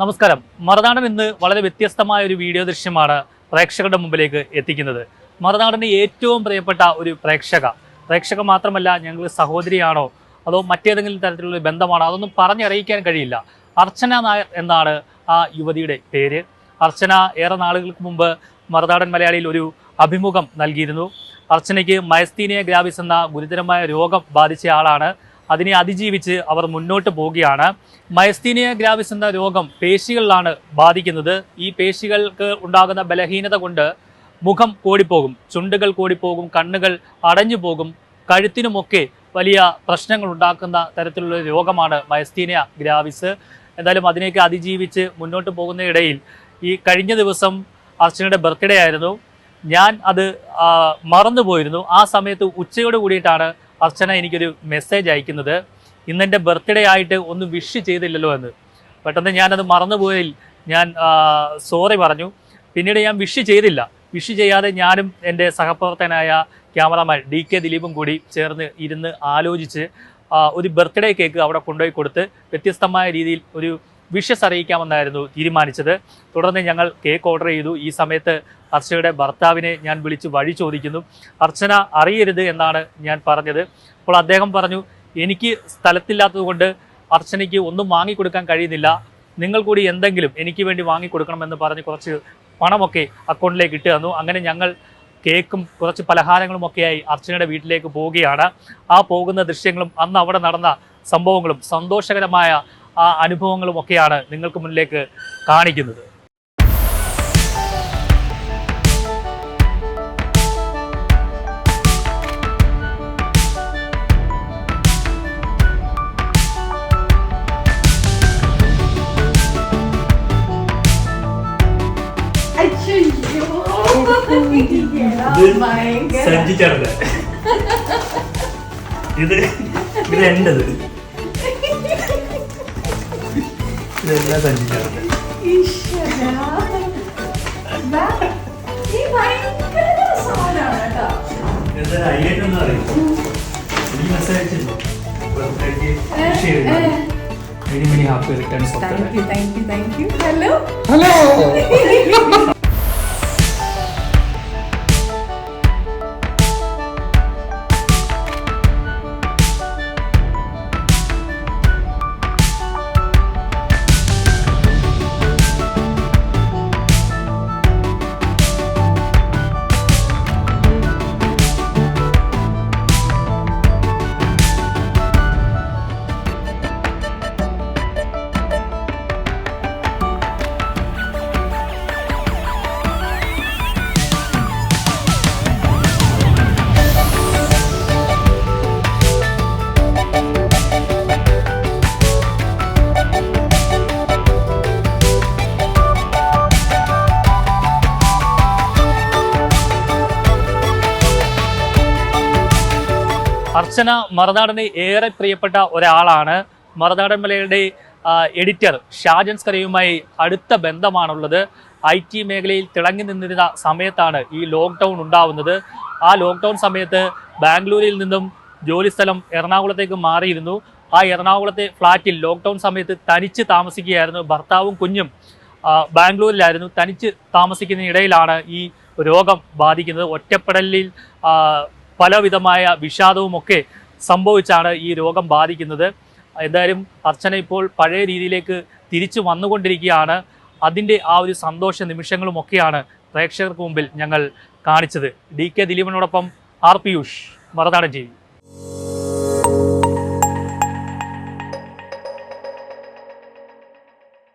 നമസ്കാരം. മറുനാടൻ ഇന്ന് വളരെ വ്യത്യസ്തമായ ഒരു വീഡിയോ ദൃശ്യമാണ് പ്രേക്ഷകരുടെ മുമ്പിലേക്ക് എത്തിക്കുന്നത്. മറുനാടന് ഏറ്റവും പ്രിയപ്പെട്ട ഒരു പ്രേക്ഷക. പ്രേക്ഷക മാത്രമല്ല ഞങ്ങൾ സഹോദരിയാണോ? അതോ മറ്റേതെങ്കിലും തരത്തിലുള്ള ബന്ധമാണോ? അതൊന്നും പറഞ്ഞറിയിക്കാൻ കഴിയില്ല. അർച്ചന നായർ എന്നാണ് ആ യുവതിയുടെ പേര്. അർച്ചന ഏറെ നാളുകൾക്ക് മുമ്പ് മറുനാടൻ മലയാളിയിൽ ഒരു അഭിമുഖം നൽകിയിരുന്നു. അർച്ചനയ്ക്ക് മയസ്തീനിയ ഗ്രാവിസ് എന്ന ഗുരുതരമായ രോഗം ബാധിച്ച ആളാണ്. അതിനെ അതിജീവിച്ച് അവർ മുന്നോട്ട് പോവുകയാണ്. മയസ്തീനിയ ഗ്രാവിസ് എന്ന രോഗം പേശികളിലാണ് ബാധിക്കുന്നത്. ഈ പേശികൾക്ക് ഉണ്ടാകുന്ന ബലഹീനത കൊണ്ട് മുഖം കൂടിപ്പോകും ചുണ്ടുകൾ കൂടിപ്പോകും കണ്ണുകൾ അടഞ്ഞു പോകും. കഴുത്തിനുമൊക്കെ വലിയ പ്രശ്നങ്ങൾ ഉണ്ടാക്കുന്ന തരത്തിലുള്ള രോഗമാണ് മയസ്തീനിയ ഗ്രാവിസ്. എന്തായാലും അതിനെയൊക്കെ അതിജീവിച്ച് മുന്നോട്ട് പോകുന്ന ഇടയിൽ ഈ കഴിഞ്ഞ ദിവസം അർച്ചനയുടെ ബർത്ത്ഡേ ആയിരുന്നു. ഞാൻ അത് മറന്നുപോയിരുന്നു. ആ സമയത്ത് ഉച്ചയോട് കൂടിയിട്ടാണ് അർച്ചന എനിക്കൊരു മെസ്സേജ് അയക്കുന്നത്. ഇന്ന് എന്റെ ബർത്ത്ഡേ ആയിട്ട് ഒന്നും വിഷ് ചെയ്തില്ലല്ലോ എന്ന്. പെട്ടെന്ന് ഞാനത് മറന്നുപോയതിൽ ഞാൻ സോറി പറഞ്ഞു. പിന്നീട് ഞാൻ വിഷ് ചെയ്തില്ല. വിഷ് ചെയ്യാതെ ഞാനും എന്റെ സഹപ്രവർത്തകനായ ക്യാമറമാൻ ഡി കെ ദിലീപും കൂടി ചേർന്ന് ഇരുന്ന് ആലോചിച്ച് ഒരു ബർത്ത്ഡേ കേക്ക് അവിടെ കൊണ്ടുപോയി കൊടുത്ത് വ്യത്യസ്തമായ രീതിയിൽ ഒരു വിഷസ് അറിയിക്കാമെന്നായിരുന്നു തീരുമാനിച്ചത്. തുടർന്ന് ഞങ്ങൾ കേക്ക് ഓർഡർ ചെയ്തു. ഈ സമയത്ത് അർച്ചനയുടെ ഭർത്താവിനെ ഞാൻ വിളിച്ച് വഴി ചോദിക്കുന്നു. അർച്ചന അറിയരുത് എന്നാണ് ഞാൻ പറഞ്ഞത്. അപ്പോൾ അദ്ദേഹം പറഞ്ഞു എനിക്ക് സ്ഥലത്തില്ലാത്തതുകൊണ്ട് അർച്ചനയ്ക്ക് ഒന്നും വാങ്ങിക്കൊടുക്കാൻ കഴിയുന്നില്ല. നിങ്ങൾ കൂടി എന്തെങ്കിലും എനിക്ക് വേണ്ടി വാങ്ങിക്കൊടുക്കണമെന്ന് പറഞ്ഞ് കുറച്ച് പണമൊക്കെ അക്കൗണ്ടിലേക്ക് ഇട്ട് തന്നു. അങ്ങനെ ഞങ്ങൾ കേക്കും കുറച്ച് പലഹാരങ്ങളും ഒക്കെയായി അർച്ചനയുടെ വീട്ടിലേക്ക് പോവുകയാണ്. ആ പോകുന്ന ദൃശ്യങ്ങളും അന്ന് അവിടെ നടന്ന സംഭവങ്ങളും സന്തോഷകരമായ ആ അനുഭവങ്ങളും ഒക്കെയാണ് നിങ്ങൾക്ക് മുന്നിലേക്ക് കാണിക്കുന്നത്. അയ്യോ ഇത് ഇത് ഇത് ഇതെല്ലാം ഹലോ ഹൈലൈറ്റ് എന്ന് പറയും ഈ message many many happy returns of hello you, Archana മറുനാടന് ഏറെ പ്രിയപ്പെട്ട ഒരാളാണ്. മറുനാടൻ മലയുടെ എഡിറ്റർ ഷാജൻ സ്കറിയുമായി അടുത്ത ബന്ധമാണുള്ളത്. ഐ ടി മേഖലയിൽ തിളങ്ങി നിന്നിരുന്ന സമയത്താണ് ഈ ലോക്ക്ഡൗൺ ഉണ്ടാവുന്നത്. ആ ലോക്ക്ഡൗൺ സമയത്ത് ബാംഗ്ലൂരിൽ നിന്നും ജോലിസ്ഥലം എറണാകുളത്തേക്ക് മാറിയിരുന്നു. ആ എറണാകുളത്തെ ഫ്ലാറ്റിൽ ലോക്ക്ഡൗൺ സമയത്ത് തനിച്ച് താമസിക്കുകയായിരുന്നു ഭർത്താവും കുഞ്ഞും. ബാംഗ്ലൂരിലായിരുന്നു തനിച്ച് താമസിക്കുന്നതിനിടയിലാണ് ഈ രോഗം ബാധിക്കുന്നത്. ഒറ്റപ്പെടലിൽ പലവിധമായ വിഷാദവും ഒക്കെ സംഭവിച്ചാണ് ഈ രോഗം ബാധിക്കുന്നത്. എന്തായാലും അർച്ചന ഇപ്പോൾ പഴയ രീതിയിലേക്ക് തിരിച്ചു വന്നുകൊണ്ടിരിക്കുകയാണ്. അതിന്റെ ആ ഒരു സന്തോഷ നിമിഷങ്ങളുമൊക്കെയാണ് പ്രേക്ഷകർക്ക് മുമ്പിൽ ഞങ്ങൾ കാണിച്ചത്. ഡി കെ ദിലീപിനോടൊപ്പം ആർ പിയൂഷ് മറുനാടൻ ടി